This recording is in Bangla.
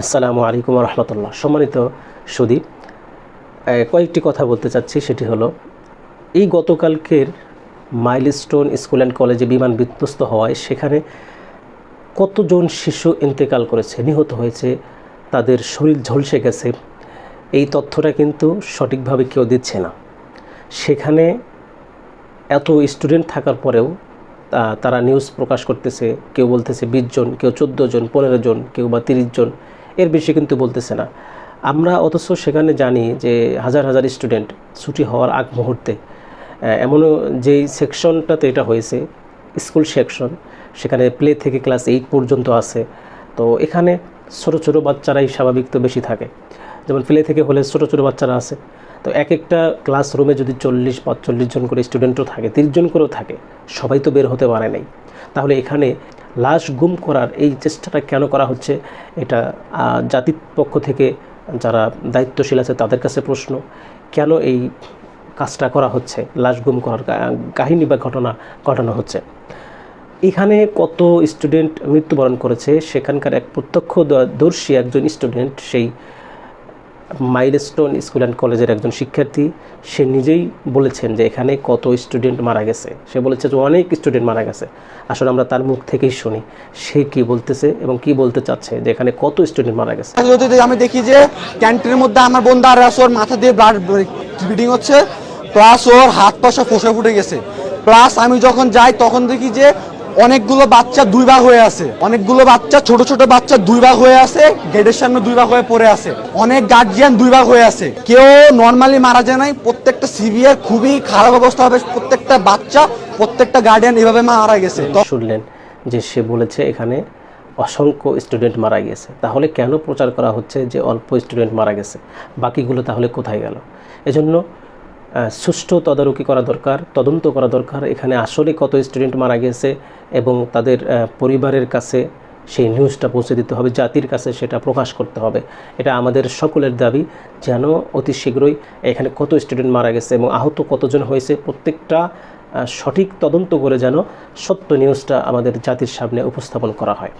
আসসালামু আলাইকুম রহমতুল্লাহ সম্মানিত সুদীপ কয়েকটি কথা বলতে চাচ্ছি, সেটি হলো, এই গতকালকের মাইলস্টোন স্কুল অ্যান্ড কলেজে বিমান বিধ্বস্ত হওয়ায় সেখানে কতজন শিশু ইন্তেকাল করেছে, নিহত হয়েছে, তাদের শরীর ঝলসে গেছে, এই তথ্যটা কিন্তু সঠিকভাবে কেউ দিচ্ছে না। সেখানে এত স্টুডেন্ট থাকার পরেও তারা নিউজ প্রকাশ করতেছে, কেউ বলতেছে বিশ জন, কেউ চোদ্দ জন, পনেরো জন, কেউ বা তিরিশ জন। এর বেশি কিন্তু বলতেছে না। আমরা অথচ সেখানে জানি যে হাজার হাজার স্টুডেন্ট ছুটি হওয়ার আগ মুহূর্তে এমনও যেই সেকশনটাতে এটা হয়েছে, স্কুল সেকশন, সেখানে প্লে থেকে ক্লাস এইট পর্যন্ত আছে। তো এখানে ছোটো ছোটো বাচ্চারাই স্বাভাবিক তো বেশি থাকে। যেমন প্লে থেকে হলে ছোটো ছোটো বাচ্চারা আছে। তো এক একটা ক্লাসরুমে যদি চল্লিশ পাঁচচল্লিশ জন করে স্টুডেন্টও থাকে, তিরিশ জন করেও থাকে, সবাই তো বের হতে পারে নাই। তাহলে এখানে লাশ গুম করার এই চেষ্টাটা কেন করা হচ্ছে? এটা জাতির পক্ষ থেকে যারা দায়িত্বশীল আছে তাদের কাছে প্রশ্ন। কেন এই কাজটা করা হচ্ছে? লাশ গুম করার কাহিনী বা ঘটনা ঘটানো হচ্ছে। এখানে কত স্টুডেন্ট মৃত্যুবরণ করেছে? সেখানকার এক প্রত্যক্ষদর্শী একজন স্টুডেন্ট সেই মাইলস্টোন স্কুল অ্যান্ড কলেজের একজন শিক্ষার্থী সে নিজেই বলেছেন যে এখানে কত স্টুডেন্ট মারা গেছে। সে বলেছে যে অনেক স্টুডেন্ট মারা গেছে। আসলে আমরা তার মুখ থেকেই শুনি। সে কি বলতেছে এবং কি বলতে চাচ্ছে যে এখানে কত স্টুডেন্ট মারা গেছে? আমি দেখি যে ক্যান্টিনের মধ্যে আমার বন্ধু আর আছে, ওর মাথা দিয়ে ব্লাড ব্লিডিং হচ্ছে প্লাস ওর হাত পাশে ফসে ফুটে গেছে। প্লাস আমি যখন যাই তখন দেখি যে অনেকগুলো বাচ্চা দুই ভাগ হয়ে আছে। অনেকগুলো বাচ্চা, ছোট ছোট বাচ্চা দুই ভাগ হয়ে আছে, গেটের সামনে দুই ভাগ হয়ে পড়ে আছে। অনেক গার্জিয়ান দুই ভাগ হয়ে আছে। কেউ নর্মালি মারা যায় নাই, প্রত্যেকটা সিভিয়ার খুবই খারাপ অবস্থা হবে, প্রত্যেকটা বাচ্চা, প্রত্যেকটা গার্ডিয়ান এভাবে মারা গেছে। শুনলেন যে সে বলেছে এখানে অসংখ্য স্টুডেন্ট মারা গেছে। তাহলে কেন প্রচার করা হচ্ছে যে অল্প স্টুডেন্ট মারা গেছে? বাকিগুলো তাহলে কোথায় গেল? এজন্য সুষ্ঠু তদারকি করা দরকার, তদন্ত করা দরকার। এখানে আসলে কত স্টুডেন্ট মারা গেছে এবং তাদের পরিবারের কাছে সেই নিউজটা পৌঁছে দিতে হবে, জাতির কাছে সেটা প্রকাশ করতে হবে। এটা আমাদের সকলের দাবি যেন অতি শীঘ্রই এখানে কত স্টুডেন্ট মারা গেছে এবং আহত কতজন হয়েছে, প্রত্যেকটা সঠিক তদন্ত করে যেন সত্য নিউজটা আমাদের জাতির সামনে উপস্থাপন করা হয়।